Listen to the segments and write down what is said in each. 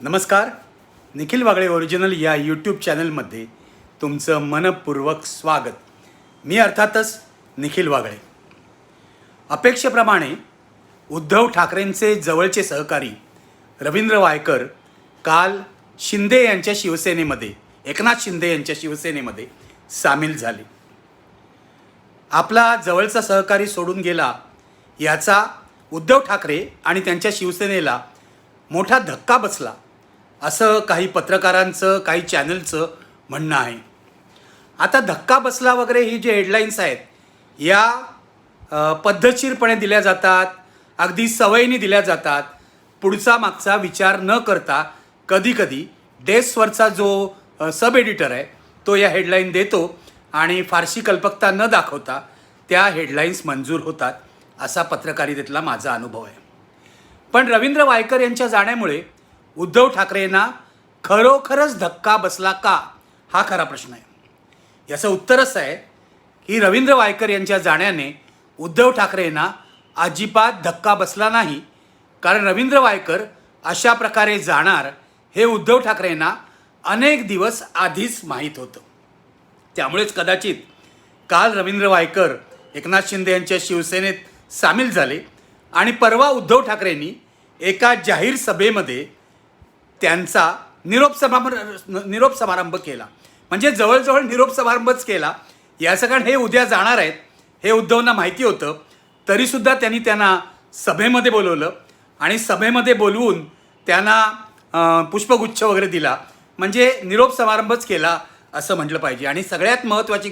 नमस्कार. निखिल वागळे ओरिजिनल या यूट्यूब चॅनलमध्ये तुमचं मनपूर्वक स्वागत. मी अर्थातच निखिल वागळे. अपेक्षेप्रमाणे उद्धव ठाकरेंचे जवळचे सहकारी रवींद्र वायकर काल शिंदे यांच्या शिवसेनेमध्ये एकनाथ शिंदे यांच्या शिवसेनेमध्ये सामील झाले. आपला जवळचा सहकारी सोडून गेला याचा उद्धव ठाकरे आणि त्यांच्या शिवसेनेला मोठा धक्का बसला. असं काही पत्रकारांचं काही चॅनलचं म्हणणं आहे. आता धक्का बसला वगैरे ही जे हेडलाईन्स आहेत या पद्धतशीरपणे दिल्या जातात अगदी सवयीने दिल्या जातात पुढचा मागचा विचार न करता कधीकधी डेस्कवरचा जो सब एडिटर आहे तो या हेडलाईन देतो आणि फारशी कल्पकता न दाखवता त्या हेडलाईन्स मंजूर होतात असा पत्रकारितेतला माझा अनुभव आहे. पण रवींद्र वायकर यांच्या जाण्यामुळे उद्धव ठाकरेंना खरोखरच धक्का बसला का? हा खरा प्रश्न आहे. याचं उत्तर असं आहे की रवींद्र वायकर यांच्या जाण्याने उद्धव ठाकरेंना अजिबात धक्का बसला नाही. कारण रवींद्र वायकर अशा प्रकारे जाणार हे उद्धव ठाकरेंना अनेक दिवस आधीच माहीत होतं. त्यामुळेच कदाचित काल रवींद्र वायकर एकनाथ शिंदे यांच्या शिवसेनेत सामील झाले आणि परवा उद्धव ठाकरेंनी एका जाहीर सभेमध्ये त्यांचा निरोप समारंभ निरोप समारंभ केला. म्हणजे जवळजवळ निरोप समारंभच केला. याचं कारण हे उद्या जाणार आहेत. हे उद्धवना माहिती होतं. तरीसुद्धा त्यांनी त्यांना सभेमध्ये बोलवलं. आणि सभेमध्ये बोलवून त्यांना पुष्पगुच्छ वगैरे दिला. म्हणजे निरोप समारंभच केला असं म्हटलं पाहिजे. आणि सगळ्यात महत्त्वाची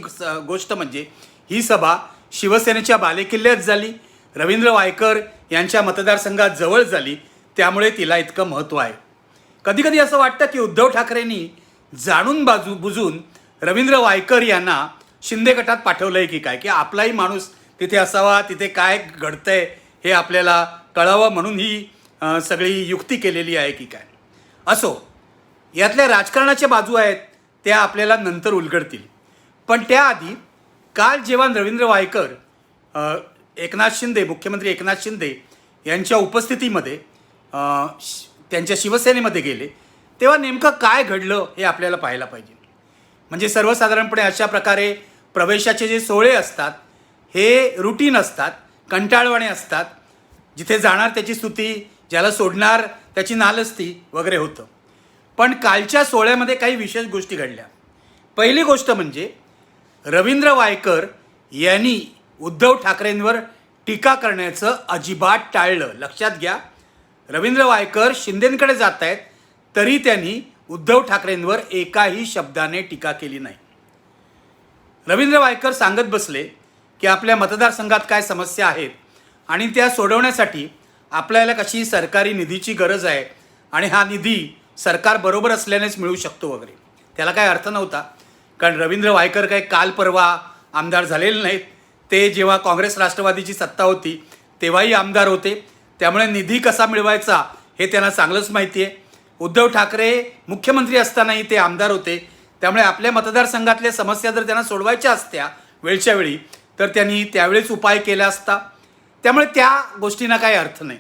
गोष्ट म्हणजे ही सभा शिवसेनेच्या बालेकिल्ल्यात झाली. रवींद्र वायकर यांच्या मतदारसंघात जवळ झाली. त्यामुळे तिला इतकं महत्त्व आहे. कधीकधी असं वाटतं की उद्धव ठाकरेंनी जाणून बाजू बुजून रवींद्र वायकर यांना शिंदे गटात पाठवलं आहे की काय की आपलाही माणूस तिथे असावा तिथे काय घडतंय हे आपल्याला कळावं म्हणून ही सगळी युक्ती केलेली आहे की काय. असो यातल्या राजकारणाच्या बाजू आहेत त्या आपल्याला नंतर उलगडतील. पण त्याआधी काल जेव्हा रवींद्र वायकर एकनाथ शिंदे मुख्यमंत्री एकनाथ शिंदे यांच्या उपस्थितीमध्ये त्यांच्या शिवसेनेमध्ये गेले तेव्हा नेमकं काय घडलं हे आपल्याला पाहायला पाहिजे. म्हणजे सर्वसाधारणपणे अशा प्रकारे प्रवेशाचे जे सोहळे असतात हे रुटीन असतात कंटाळवाणे असतात. जिथे जाणार त्याची स्तुती ज्याला सोडणार त्याची नालस्ती वगैरे होतं. पण कालच्या सोहळ्यामध्ये काही विशेष गोष्टी घडल्या. पहिली गोष्ट म्हणजे रवींद्र वायकर यांनी उद्धव ठाकरेंवर टीका करण्याचं अजिबात टाळलं. लक्षात घ्या रवींद्र वायकर शिंदेंकडे जात आहेत तरी त्यांनी उद्धव ठाकरेंवर एकाही शब्दाने टीका केली नाही. रवींद्र वायकर सांगत बसले की आपल्या मतदारसंघात काय समस्या आहेत आणि त्या सोडवण्यासाठी आपल्याला कशी सरकारी निधीची गरज आहे आणि हा निधी सरकार बरोबर असल्यानेच मिळू शकतो वगैरे. त्याला काय अर्थ नव्हता. कारण रवींद्र वायकर काही काल परवा आमदार झालेले नाहीत. ते जेव्हा काँग्रेस राष्ट्रवादीची सत्ता होती तेव्हाही आमदार होते. त्यामुळे निधी कसा मिळवायचा हे त्यांना चांगलंच माहिती आहे. उद्धव ठाकरे मुख्यमंत्री असतानाही ते आमदार होते. त्यामुळे आपल्या मतदारसंघातल्या समस्या जर त्यांना सोडवायच्या असत्या वेळच्या वेळी तर त्यांनी त्यावेळेस उपाय केला असता. त्यामुळे त्या गोष्टींना काही अर्थ नाही.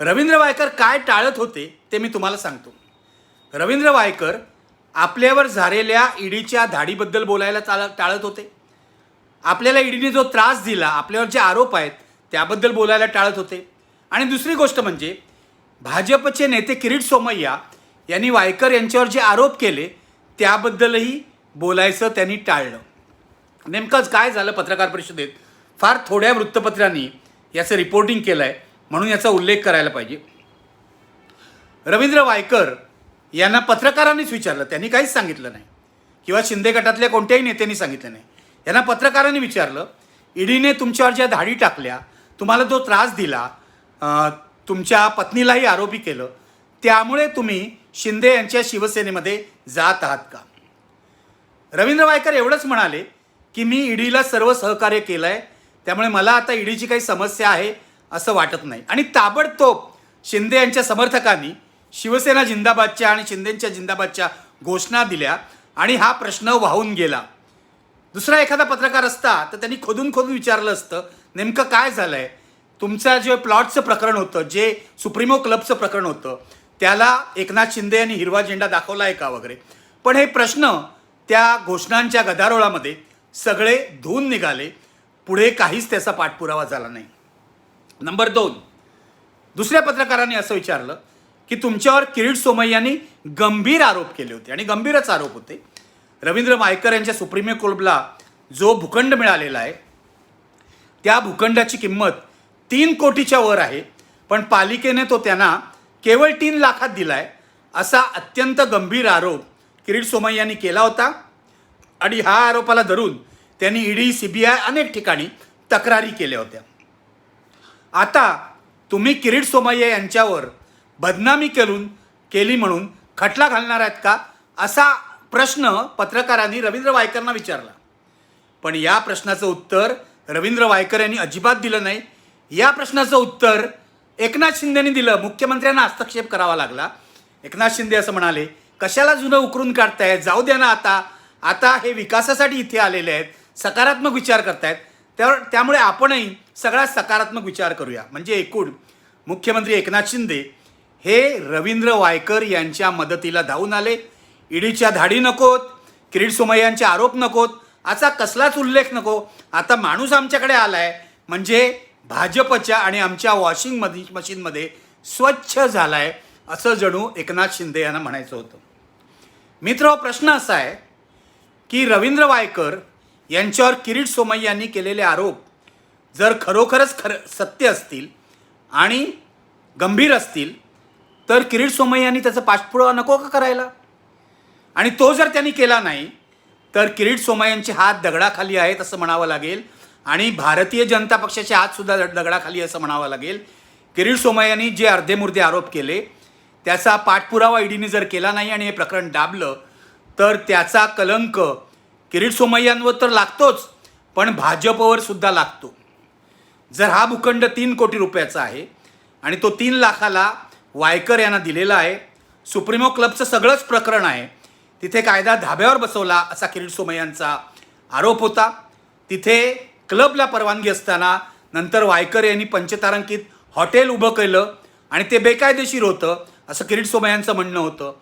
रवींद्र वायकर काय टाळत होते ते मी तुम्हाला सांगतो. रवींद्र वायकर आपल्यावर झालेल्या ईडीच्या धाडीबद्दल बोलायला चाल टाळत होते. आपल्याला ईडीने जो त्रास दिला आपल्यावर जे आरोप आहेत त्याबद्दल बोलायला टाळत होते. आणि दुसरी गोष्ट म्हणजे भाजपचे नेते किरीट सोमय्या यांनी वायकर यांच्यावर जे आरोप केले त्याबद्दलही बोलायचं त्यांनी टाळलं. नेमकंच काय झालं पत्रकार परिषदेत? फार थोड्या वृत्तपत्रांनी याचं रिपोर्टिंग केलं आहे म्हणून याचा उल्लेख करायला पाहिजे. रवींद्र वायकर यांना पत्रकारांनीच विचारलं त्यांनी काहीच सांगितलं नाही. किंवा शिंदे गटातल्या कोणत्याही नेत्यांनी सांगितलं नाही. यांना पत्रकारांनी विचारलं ईडीने तुमच्यावर ज्या धाडी टाकल्या तुम्हाला जो त्रास दिला तुमच्या पत्नीलाही आरोपी केलं. त्यामुळे तुम्ही शिंदे यांच्या शिवसेनेमध्ये जात आहात का? रवींद्र वायकर एवढंच म्हणाले की मी ईडीला सर्व सहकार्य केलं आहे त्यामुळे मला आता ईडीची काही समस्या आहे असं वाटत नाही. आणि ताबडतोब शिंदे यांच्या समर्थकांनी शिवसेना जिंदाबादच्या आणि शिंदेंच्या जिंदाबादच्या घोषणा दिल्या आणि हा प्रश्न वाहून गेला. दुसरा एखादा पत्रकार असता तर त्यांनी खोदून खोदून विचारलं असतं नेमकं काय झालं आहे तुमचं जे प्लॉटचं प्रकरण होतं जे सुप्रीमो क्लबचं प्रकरण होतं त्याला एकनाथ शिंदे यांनी हिरवा झेंडा दाखवला आहे का वगैरे? पण हे प्रश्न त्या घोषणांच्या गदारोळामध्ये सगळे धुवून निघाले. पुढे काहीच त्याचा पाठपुरावा झाला नाही. नंबर दोन. दुसऱ्या पत्रकारांनी असं विचारलं की तुमच्यावर किरीट सोमय्यांनी गंभीर आरोप केले होते आणि गंभीरच आरोप होते. रवींद्र मायकर यांच्या सुप्रीमे कोर्टला जो भूखंड मिळालेला आहे त्या भूखंडाची किंमत तीन कोटीच्या वर आहे पण पालिकेने तो त्यांना केवळ तीन लाखात दिलाय असा अत्यंत गंभीर आरोप किरीट सोमय्यांनी केला होता. आणि ह्या आरोपाला धरून त्यांनी ईडी सी बी आय अनेक ठिकाणी तक्रारी केल्या होत्या. आता तुम्ही किरीट सोमय्या यांच्यावर बदनामी करून केली म्हणून खटला घालणार आहेत का असा प्रश्न पत्रकारांनी रवींद्र वायकरांना विचारला. पण या प्रश्नाचं उत्तर रवींद्र वायकर यांनी अजिबात दिलं नाही. या प्रश्नाचं उत्तर एकनाथ शिंदेनी दिलं. मुख्यमंत्र्यांना हस्तक्षेप करावा लागला. एकनाथ शिंदे असं म्हणाले कशाला जुनं उकरून काढतायत जाऊ द्या ना आता. आता हे विकासासाठी इथे आलेले आहेत. सकारात्मक विचार करतायत. त्यावर त्यामुळे आपणही सगळा सकारात्मक विचार करूया. म्हणजे एकूण मुख्यमंत्री एकनाथ शिंदे हे रवींद्र वायकर यांच्या मदतीला धावून आले. ईडीच्या धाडी नकोत. किरीट सोमय्यांचे आरोप नकोत. असा कसलाच उल्लेख नको. आता माणूस आमच्याकडे आला आहे म्हणजे भाजपच्या आणि आमच्या वॉशिंग मधी मशीनमध्ये स्वच्छ झाला आहे असं जणू एकनाथ शिंदे यांना म्हणायचं होतं. मित्र प्रश्न असा आहे की रवींद्र वायकर यांच्यावर किरीट सोमय्यांनी केलेले आरोप जर खरोखरच खरं सत्य असतील आणि गंभीर असतील तर किरीट सोमय्यांनी त्याचा पाठपुरावा नको का करायला? आणि तो जर त्यांनी केला नाही तर किरीट सोमय्यांचे हात दगडाखाली आहेत असं म्हणावं लागेल. आणि भारतीय जनता पक्षाचे हातसुद्धा दग- दगडाखाली असं म्हणावं लागेल. किरीट सोमय्यांनी जे अर्धेमुर्धे आरोप केले त्याचा पाठपुरावा ईडीने जर केला नाही आणि हे प्रकरण दाबलं तर त्याचा कलंक किरीट सोमय्यांवर तर लागतोच पण भाजपवर सुद्धा लागतो. जर हा भूखंड तीन कोटी रुपयाचा आहे आणि तो तीन लाखाला वायकर यांना दिलेला आहे सुप्रीमो क्लबचं सगळंच प्रकरण आहे तिथे कायदा धाब्यावर बसवला असा किरीट सोमय्यांचा आरोप होता. तिथे क्लबला परवानगी असताना नंतर वायकर यांनी पंचतारांकित हॉटेल उभं केलं आणि ते बेकायदेशीर होतं असं किरीट सोमय्यांचं म्हणणं होतं.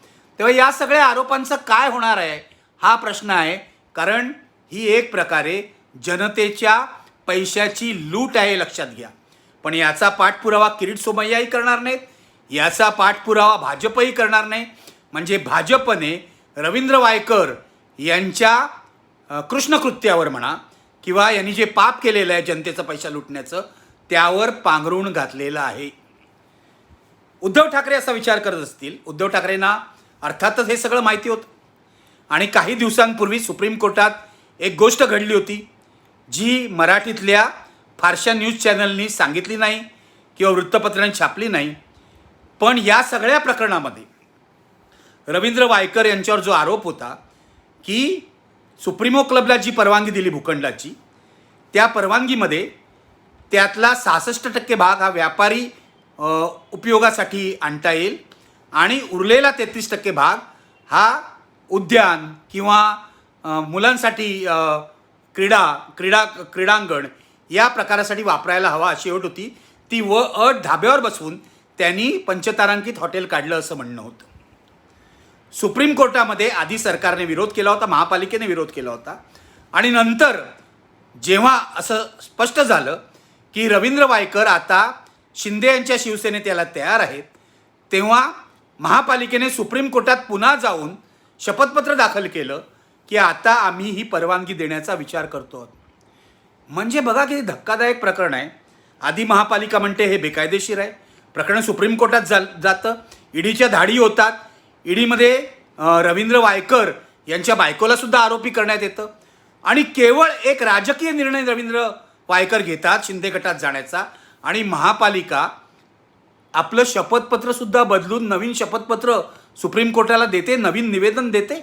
तेव्हा या सगळ्या आरोपांचं काय होणार आहे हा प्रश्न आहे. कारण ही एक प्रकारे जनतेच्या पैशाची लूट आहे लक्षात घ्या. पण याचा पाठपुरावा किरीट सोमय्याही करणार नाहीत याचा पाठपुरावा भाजपही करणार नाही. म्हणजे भाजपने रवींद्र वायकर यांच्या कृष्णकृत्यावर म्हणा किंवा यांनी जे पाप केलेलं आहे जनतेचा पैसा लुटण्याचं त्यावर पांघरून घातलेलं आहे. उद्धव ठाकरे असा विचार करत असतील. उद्धव ठाकरेंना अर्थातच हे सगळं माहिती होतं. आणि काही दिवसांपूर्वी सुप्रीम कोर्टात एक गोष्ट घडली होती जी मराठीतल्या फारशा न्यूज चॅनलनी सांगितली नाही किंवा वृत्तपत्रांनी छापली नाही. पण या सगळ्या प्रकरणामध्ये रवींद्र वायकर यांच्यावर जो आरोप होता की सुप्रीमो क्लबला जी परवानगी दिली भूखंडाची. त्या परवानगीमध्ये त्यातला सहासष्ट टक्के भाग हा व्यापारी उपयोगासाठी आणता येईल आणि उरलेला तेहतीस टक्के भाग हा उद्यान किंवा मुलांसाठी क्रीडा क्रीडा क्रीडांगण या प्रकारासाठी वापरायला हवा अशी अट होती. ती व अट धाब्यावर बसवून त्यांनी पंचतारांकित हॉटेल काढलं असं म्हणणं होतं. सुप्रीम कोर्टामध्ये आधी सरकारने विरोध केला होता महापालिकेने विरोध केला होता. आणि नंतर जेव्हा असं स्पष्ट झालं की रवींद्र वायकर आता शिंदे यांच्या शिवसेनेत त्याला तयार आहेत तेव्हा महापालिकेने सुप्रीम कोर्टात पुन्हा जाऊन शपथपत्र दाखल केलं की आता आम्ही ही परवानगी देण्याचा विचार करतो. आहोत म्हणजे बघा की धक्कादायक प्रकरण आहे. आधी महापालिका म्हणते हे बेकायदेशीर आहे. प्रकरण सुप्रीम कोर्टात जा जातं. ईडीच्या धाडी होतात ईडीमध्ये रवींद्र वायकर यांच्या बायकोला सुद्धा आरोपी करण्यात येतं. आणि केवळ एक राजकीय निर्णय रवींद्र वायकर घेतात शिंदे गटात जाण्याचा. आणि महापालिका आपलं शपथपत्रसुद्धा बदलून नवीन शपथपत्र सुप्रीम कोर्टाला देते नवीन निवेदन देते.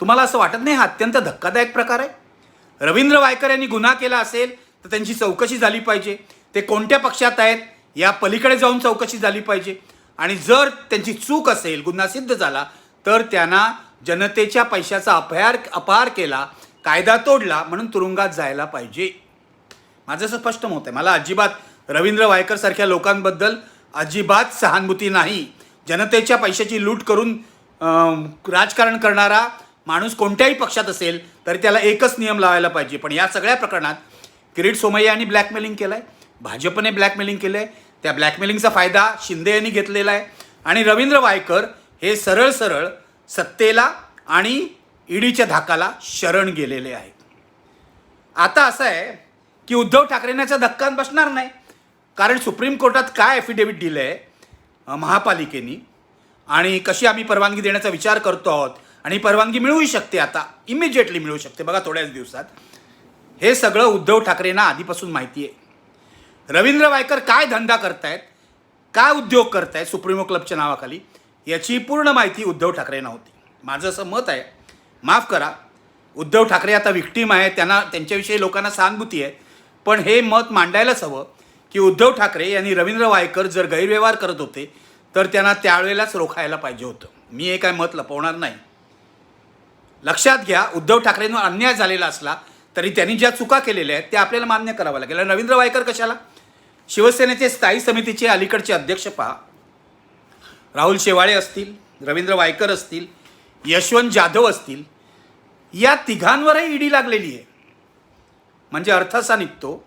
तुम्हाला असं वाटत नाही? हा अत्यंत धक्कादायक प्रकार आहे. रवींद्र वायकर यांनी गुन्हा केला असेल तर त्यांची चौकशी झाली पाहिजे. ते कोणत्या पक्षात आहेत या पलीकडे जाऊन चौकशी झाली पाहिजे. आणि जर त्यांची चूक असेल गुन्हा सिद्ध झाला तर त्यांना जनतेच्या पैशाचा अपहार अपहार केला कायदा तोडला म्हणून तुरुंगात जायला पाहिजे. माझं असं स्पष्ट मत आहे. मला अजिबात रवींद्र वायकर सारख्या लोकांबद्दल अजिबात सहानुभूती नाही. जनतेच्या पैशाची लूट करून राजकारण करणारा माणूस कोणत्याही पक्षात असेल तरी त्याला एकच नियम लावायला पाहिजे. पण या सगळ्या प्रकरणात किरीट सोमय्या यांनी ब्लॅकमेलिंग केलं आहे भाजपने ब्लॅकमेलिंग केलं आहे त्या ब्लॅकमेलिंगचा फायदा शिंदे यांनी घेतलेला आहे. आणि रवींद्र वायकर हे सरळ सरळ सत्तेला आणि ईडीच्या धाकाला शरण गेलेले आहेत. आता असं आहे की उद्धव ठाकरेंच्या धक्का बसणार नाही. कारण सुप्रीम कोर्टात काय ॲफिडेव्हिट दिलं आहे महापालिकेनी. आणि कशी आम्ही परवानगी देण्याचा विचार करतो आहोत? आणि परवानगी मिळूही शकते आता. इमिजिएटली मिळू शकते. बघा थोड्याच दिवसात. हे सगळं उद्धव ठाकरेंना आधीपासून माहिती आहे. रवींद्र वायकर काय धंदा करतायत? काय उद्योग करतायत सुप्रीमो क्लबच्या नावाखाली? याची पूर्ण माहिती उद्धव ठाकरेंना होती. माझं असं मत आहे. माफ करा. उद्धव ठाकरे आता विक्टीम आहे त्यांना त्यांच्याविषयी लोकांना सहानुभूती आहे. पण हे मत मांडायलाच हवं की उद्धव ठाकरे यांनी रवींद्र वायकर जर गैरव्यवहार करत होते तर त्यांना त्यावेळेलाच रोखायला पाहिजे होतं. मी हे काय मत लपवणार नाही. लक्षात घ्या उद्धव ठाकरेंवर अन्याय झालेला असला तरी त्यांनी ज्या चुका केलेल्या आहेत त्या आपल्याला मान्य कराव्या लागेल. रवींद्र वायकर कशाला? शिवसेनेचे स्थायी समितीचे अलीकडचे अध्यक्ष पहा. राहुल शेवाळे असतील रवींद्र वायकर असतील यशवंत जाधव असतील या तिघांवरही ईडी लागलेली आहे. म्हणजे अर्थ असा निघतो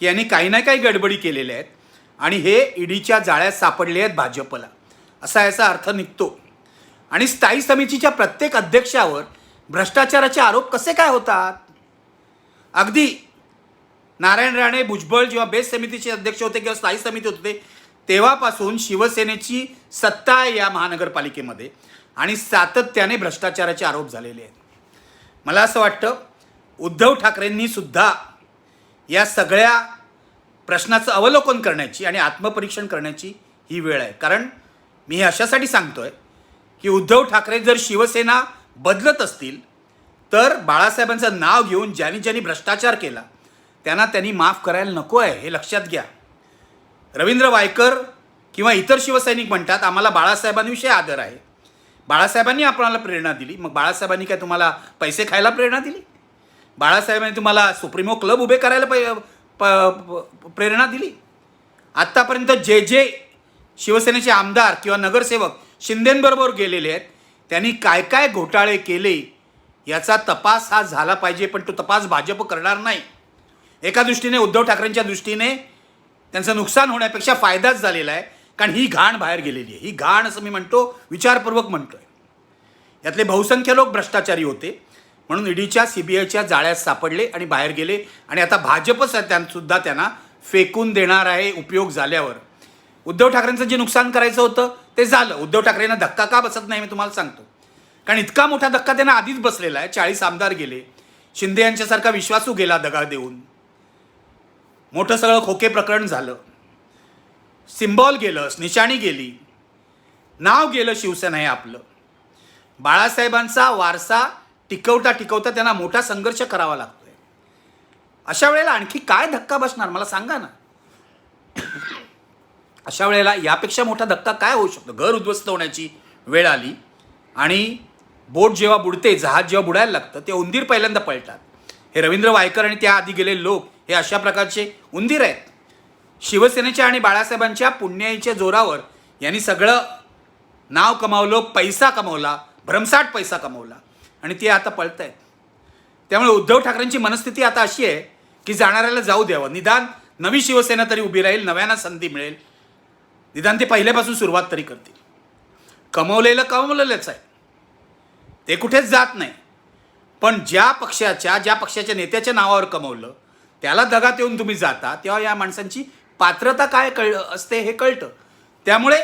की यांनी काही ना काही गडबडी केलेल्या आहेत आणि हे ईडीच्या जाळ्यात सापडले आहेत भाजपला. असा याचा अर्थ निघतो. आणि स्थायी समितीच्या प्रत्येक अध्यक्षावर भ्रष्टाचाराचे आरोप कसे काय होतात? अगदी नारायण राणे भुजबळ जेव्हा बेस समितीचे अध्यक्ष होते किंवा स्थायी समिती होते तेव्हापासून शिवसेनेची सत्ता आहे या महानगरपालिकेमध्ये आणि सातत्याने भ्रष्टाचाराचे आरोप झालेले आहेत. मला असं वाटतं उद्धव ठाकरेंनी सुद्धा या सगळ्या प्रश्नाचं अवलोकन करण्याची आणि आत्मपरीक्षण करण्याची ही वेळ आहे. कारण मी हे अशासाठी आहे की उद्धव ठाकरे जर शिवसेना बदलत असतील तर बाळासाहेबांचं नाव घेऊन ज्यांनी ज्यांनी भ्रष्टाचार केला त्यांना त्यांनी माफ करायला नको आहे हे लक्षात घ्या. रवींद्र वायकर किंवा इतर शिवसैनिक म्हणतात आम्हाला बाळासाहेबांविषयी आदर आहे. बाळासाहेबांनी आपणाला प्रेरणा दिली. मग बाळासाहेबांनी काय तुम्हाला पैसे खायला प्रेरणा दिली? बाळासाहेबांनी तुम्हाला सुप्रीमो क्लब उभे करायला पै प प- प्रेरणा दिली? आत्तापर्यंत जे जे शिवसेनेचे आमदार किंवा नगरसेवक शिंदेंबरोबर गेलेले आहेत त्यांनी काय काय घोटाळे केले याचा तपास हा झाला पाहिजे पण तो तपास भाजप करणार नाही. एका दृष्टीने उद्धव ठाकरेंच्या दृष्टीने त्यांचं नुकसान होण्यापेक्षा फायदाच झालेला आहे. कारण ही घाण बाहेर गेलेली आहे. ही घाण असं मी म्हणतो विचारपूर्वक म्हणतोय. यातले बहुसंख्य लोक भ्रष्टाचारी होते. म्हणून ईडीच्या सी बी आयच्या जाळ्यात सापडले आणि बाहेर गेले. आणि आता भाजपच सुद्धा त्यांना फेकून देणार आहे उपयोग झाल्यावर. उद्धव ठाकरेंचं जे नुकसान करायचं होतं ते झालं. उद्धव ठाकरेंना धक्का का बसत नाही मी तुम्हाला सांगतो. कारण इतका मोठा धक्का त्यांना आधीच बसलेला आहे. चाळीस आमदार गेले. शिंदे यांच्यासारखा विश्वासू गेला दगा देऊन. मोठं सगळं खोके प्रकरण झालं. सिम्बॉल गेलं निशाणी गेली. नाव गेलं शिवसेना हे आपलं. बाळासाहेबांचा वारसा टिकवता टिकवता त्यांना मोठा संघर्ष करावा लागतो आहे अशा वेळेला आणखी काय धक्का बसणार? मला सांगा ना. अशा वेळेला यापेक्षा मोठा धक्का काय होऊ शकतो? घर उद्ध्वस्त होण्याची वेळ आली आणि बोट जेव्हा बुडते जहाज जेव्हा बुडायला लागतं ते उंदीर पहिल्यांदा पळतात हे रवींद्र वायकर आणि त्या आधी गेलेले लोक हे अशा प्रकारचे उंदीर आहेत. शिवसेनेच्या आणि बाळासाहेबांच्या पुण्याईच्या जोरावर यांनी सगळं नाव कमावलं पैसा कमावला भ्रमसाट पैसा कमावला. आणि ते आता पळत आहेत त्यामुळे उद्धव ठाकरेंची मनस्थिती आता अशी आहे की जाणाऱ्याला जाऊ द्यावं. निदान नवी शिवसेना तरी उभी राहील नव्याना संधी मिळेल. निदान ते पहिल्यापासून सुरुवात तरी करतील. कमवलेलं कमवलेलंच आहे. ते कुठेच जात नाही. पण ज्या पक्षाच्या ज्या पक्षाच्या नेत्याच्या नावावर कमवलं त्याला दगात येऊन तुम्ही जाता तेव्हा या माणसांची पात्रता काय कळ असते हे कळतं. त्यामुळे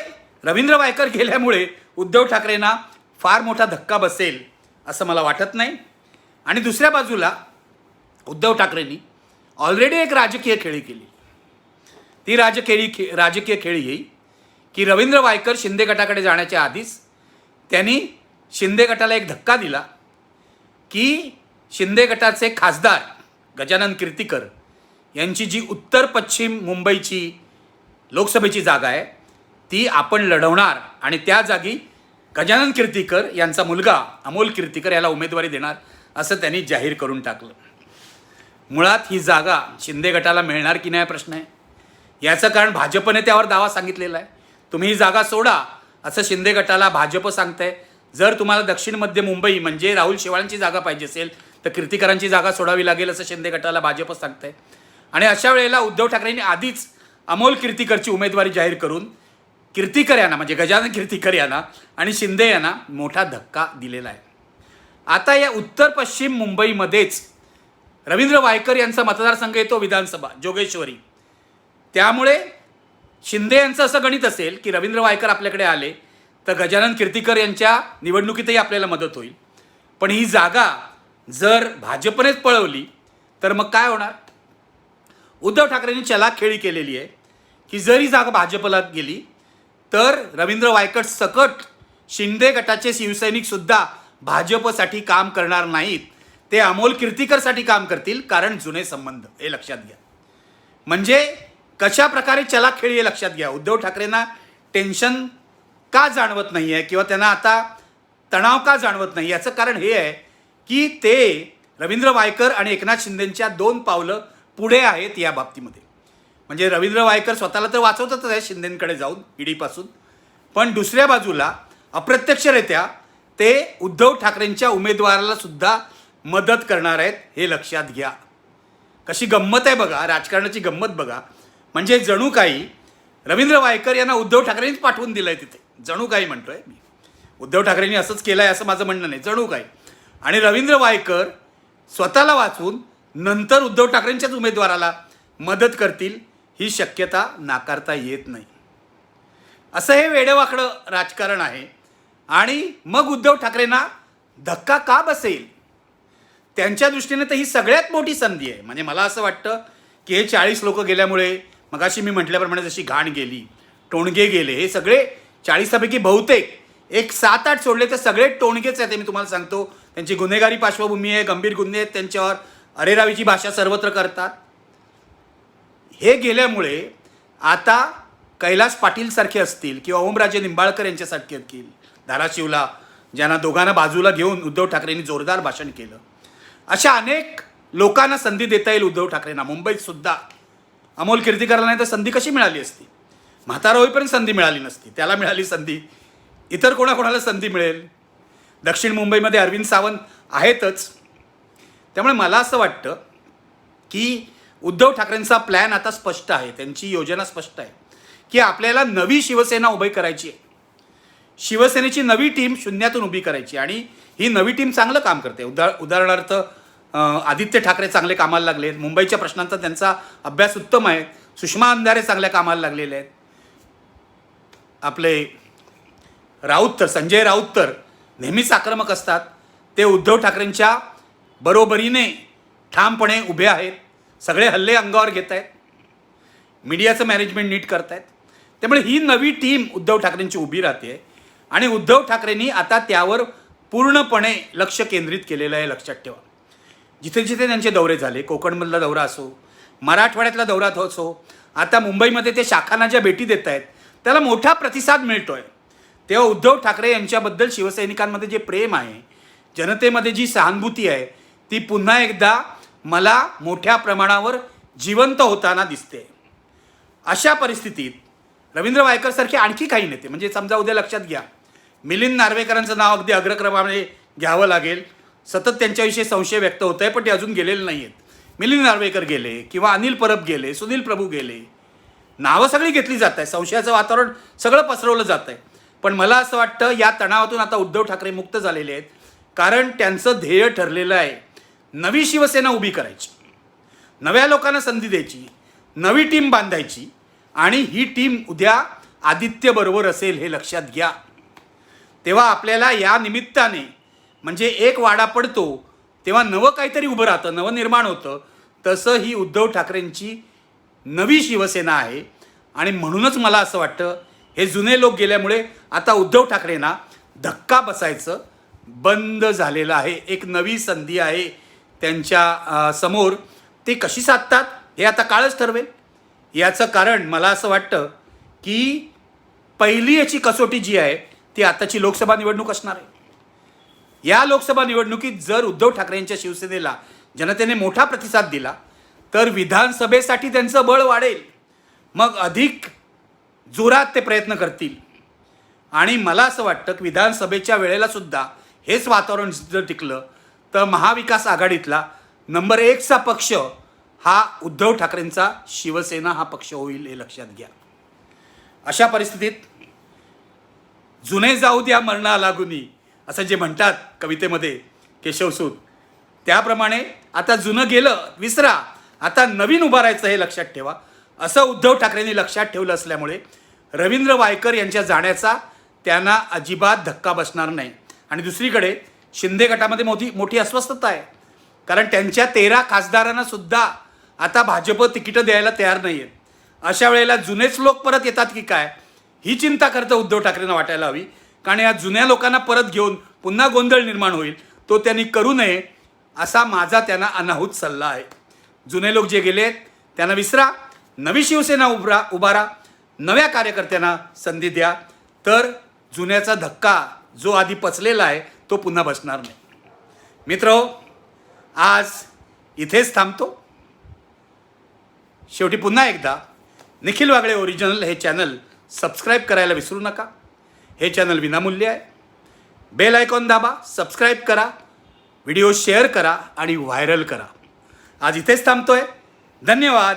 रवींद्र वायकर गेल्यामुळे उद्धव ठाकरेंना फार मोठा धक्का बसेल असं मला वाटत नाही. आणि दुसऱ्या बाजूला उद्धव ठाकरेंनी ऑलरेडी एक राजकीय खेळी केली. ती राजखेळी खे राजकीय खेळी ही की रवींद्र वायकर शिंदे गटाकडे जाण्याच्या आधीच त्यांनी शिंदे गटाला एक धक्का दिला की शिंदे गटाचे खासदार गजानन कीर्तीकर यांची जी उत्तर पश्चिम मुंबईची लोकसभेची जागा आहे ती आपण लढवणार आणि त्या जागी गजानन कीर्तीकर यांचा मुलगा अमोल कीर्तीकर याला उमेदवारी देणार असं त्यांनी जाहीर करून टाकलं. मुळात ही जागा शिंदे गटाला मिळणार की नाही प्रश्न आहे. याचं कारण भाजपने त्यावर दावा सांगितलेला आहे. तुम्ही ही जागा सोडा असं शिंदे गटाला भाजप सांगतंय. जर तुम्हाला दक्षिण मध्य मुंबई म्हणजे राहुल शेवाळांची जागा पाहिजे असेल तर कीर्तिकरांची जागा सोडावी लागेल असं शिंदे गटाला भाजपच सांगतंय. आणि अशा वेळेला उद्धव ठाकरेंनी आधीच अमोल कीर्तिकरची उमेदवारी जाहीर करून कीर्तिकर यांना म्हणजे गजानन कीर्तिकर यांना आणि शिंदे यांना मोठा धक्का दिलेला आहे. आता या उत्तर पश्चिम मुंबईमध्येच रवींद्र वायकर यांचा मतदारसंघ येतो विधानसभा जोगेश्वरी. त्यामुळे शिंदे यांचं असं गणित असेल की रवींद्र वायकर आपल्याकडे आले तर गजानन कीर्तिकर यांच्या निवडणुकीतही आपल्याला मदत होईल. पण ही जागा जर भाजपनेच पळवली तर मग काय होणार? उद्धव ठाकरेंनी चलाखेळी केलेली आहे की जरी जागा भाजपला गेली तर रवींद्र वायकट सकट शिंदे गटाचे शिवसैनिकसुद्धा भाजपसाठी काम करणार नाहीत. ते अमोल कीर्तिकरसाठी काम करतील कारण जुने संबंध. हे लक्षात घ्या. म्हणजे कशा प्रकारे चलाखेळी हे लक्षात घ्या. उद्धव ठाकरेंना टेन्शन का जाणवत नाही आहे किंवा त्यांना आता तणाव का जाणवत नाही याचं कारण हे आहे की ते रवींद्र वायकर आणि एकनाथ शिंदेंच्या दोन पावलं पुढे आहेत या बाबतीमध्ये. म्हणजे रवींद्र वायकर स्वतःला तर वाचवतच आहे शिंदेंकडे जाऊन ईडीपासून. पण दुसऱ्या बाजूला अप्रत्यक्षरित्या ते उद्धव ठाकरेंच्या उमेदवाराला सुद्धा मदत करणार आहेत हे लक्षात घ्या. कशी गंमत आहे बघा राजकारणाची गंमत बघा. म्हणजे जणू काही रवींद्र वायकर यांना उद्धव ठाकरेंनीच पाठवून दिलं आहे तिथे. जणू काही म्हणतोय मी. उद्धव ठाकरेंनी असंच केलं आहे असं माझं म्हणणं नाही. जणू काही. आणि रवींद्र वायकर स्वतःला वाचून नंतर उद्धव ठाकरेंच्याच उमेदवाराला मदत करतील ही शक्यता नाकारता येत नाही. असं हे वेडेवाकडं राजकारण आहे. आणि मग उद्धव ठाकरेंना धक्का का बसेल? त्यांच्या दृष्टीने तर ही सगळ्यात मोठी संधी आहे. म्हणजे मला असं वाटतं की हे चाळीस लोक गेल्यामुळे मगाशी मी म्हटल्याप्रमाणे जशी घाण गेली टोणगे गेले हे सगळे चाळीसापैकी बहुतेक एक सात आठ सोडले तर सगळे टोणगेच आहेत मी तुम्हाला सांगतो. त्यांची गुन्हेगारी पार्श्वभूमी आहे गंभीर गुन्हे आहेत त्यांच्यावर. अरेरावीची भाषा सर्वत्र करतात. हे गेल्यामुळे आता कैलास पाटीलसारखे असतील किंवा ओमराजे निंबाळकर यांच्यासारखे असतील धाराशिवला ज्यांना दोघांना बाजूला घेऊन उद्धव ठाकरेंनी जोरदार भाषण केलं. अशा अनेक लोकांना संधी देता येईल उद्धव ठाकरेंना. मुंबईत सुद्धा अमोल कीर्तिकरला नाही तर संधी कशी मिळाली असती? म्हातारा होईपर्यंत संधी मिळाली नसती. त्याला मिळाली संधी. इतर कोणाकोणाला संधी मिळेल? दक्षिण मुंबईमध्ये अरविंद सावंत आहेतच. त्यामुळे मला असं वाटतं की उद्धव ठाकरेंचा प्लॅन आता स्पष्ट आहे. त्यांची योजना स्पष्ट आहे की आपल्याला नवी शिवसेना उभी करायची आहे. शिवसेनेची नवी टीम शून्यातून उभी करायची आणि ही नवी टीम चांगलं काम करते. उदा उदाहरणार्थ आदित्य ठाकरे चांगले कामाला लागले आहेत मुंबईच्या प्रश्नांचा त्यांचा अभ्यास उत्तम आहे. सुषमा अंधारे चांगल्या कामाला लागलेले आहेत. आपले राऊत तर संजय राऊत तर नेहमीच आक्रमक असतात. ते उद्धव ठाकरेंच्या बरोबरीने ठामपणे उभे आहेत. सगळे हल्ले अंगावर घेत आहेत. मीडियाचं मॅनेजमेंट नीट करतायत त्यामुळे ही नवी टीम उद्धव ठाकरेंची उभी राहते. आणि उद्धव ठाकरेंनी आता त्यावर पूर्णपणे लक्ष केंद्रित केलेलं आहे लक्षात ठेवा. जिथे जिथे त्यांचे दौरे झाले कोकणमधला दौरा असो मराठवाड्यातला दौरा असो आता मुंबईमध्ये ते शाखांना ज्या भेटी देत आहेत त्याला मोठा प्रतिसाद मिळतो आहे तेव्हा उद्धव ठाकरे यांच्याबद्दल शिवसैनिकांमध्ये जे प्रेम आहे जनतेमध्ये जी सहानुभूती आहे ती पुन्हा एकदा मला मोठ्या प्रमाणावर जिवंत होताना दिसते. अशा परिस्थितीत रवींद्र वायकरसारखे आणखी काही नेते म्हणजे समजा उद्या लक्षात घ्या मिलिंद नार्वेकरांचं नाव अगदी अग्रक्रमाने घ्यावं लागेल. सतत त्यांच्याविषयी संशय व्यक्त होत आहे पण ते अजून गेलेले नाही आहेत. मिलिंद नार्वेकर गेले किंवा अनिल परब गेले सुनील प्रभू गेले. नावं सगळी घेतली जात आहे संशयाचं वातावरण सगळं पसरवलं जात आहे. पण मला असं वाटतं या तणावातून आता उद्धव ठाकरे मुक्त झालेले आहेत. कारण त्यांचं ध्येय ठरलेलं आहे नवी शिवसेना उभी करायची नव्या लोकांना संधी द्यायची नवी टीम बांधायची आणि ही टीम उद्या आदित्यबरोबर असेल हे लक्षात घ्या. तेव्हा आपल्याला या निमित्ताने म्हणजे एक वाडा पडतो तेव्हा नवं काहीतरी उभं राहतं नवं निर्माण होतं. तसं ही उद्धव ठाकरेंची नवी शिवसेना आहे. आणि म्हणूनच मला असं वाटतं हे जुने लोक गेल्यामुळे आता उद्धव ठाकरेंना धक्का बसायचं बंद झालेलं आहे. एक नवी संधी आहे त्यांच्यासमोर. ते कशी साधतात हे आता काळच ठरवेल. याचं कारण मला असं वाटतं की पहिली याची कसोटी जी आहे ती आताची लोकसभा निवडणूक असणार आहे. या लोकसभा निवडणुकीत जर उद्धव ठाकरे यांच्या शिवसेनेला जनतेने मोठा प्रतिसाद दिला तर विधानसभेसाठी त्यांचं बळ वाढेल. मग अधिक जोरात ते प्रयत्न करतील. आणि मला असं वाटतं की विधानसभेच्या वेळेला सुद्धा हेच वातावरण जर टिकलं तर महाविकास आघाडीतला नंबर एकचा पक्ष हा उद्धव ठाकरेंचा शिवसेना हा पक्ष होईल हे लक्षात घ्या. अशा परिस्थितीत जुने जाऊ द्या मरणा लागुनी असं जे म्हणतात कवितेमध्ये केशवसूत त्याप्रमाणे आता जुनं गेलं विसरा आता नवीन उभारायचं हे लक्षात ठेवा. असं उद्धव ठाकरेंनी लक्षात ठेवलं असल्यामुळे रवींद्र वायकर यांच्या जाण्याचा त्यांना अजिबात धक्का बसणार नाही. आणि दुसरीकडे शिंदे गटामध्ये मोठी मोठी अस्वस्थता आहे. कारण त्यांच्या तेरा खासदारांना सुद्धा आता भाजप तिकीटं द्यायला तयार नाही आहेत अशा वेळेला जुनेच लोक परत येतात की काय? ही चिंता करतं उद्धव ठाकरेंना वाटायला हवी. कारण या जुन्या लोकांना परत घेऊन पुन्हा गोंधळ निर्माण होईल. तो त्यांनी करू नये असा माझा त्यांना अनाहूत सल्ला आहे. जुने लोक जे गेलेत त्यांना विसरा. नवी शिवसेना उभरा उभारा नव्या कार्यकर्त्यांना संधी द्या. तर जुन्याचा धक्का जो आधी पचलेला आहे तो पुन्हा बसणार नाही. मित्र हो, आज इथेच थांबतो. शेवटी पुन्हा एकदा निखिल वागळे ओरिजिनल हे चॅनल सबस्क्राईब करायला विसरू नका. हे चॅनल विनामूल्य आहे. बेल आयकॉन दाबा सबस्क्राईब करा व्हिडिओ शेअर करा आणि व्हायरल करा. आज इथेच थांबतो आहे धन्यवाद.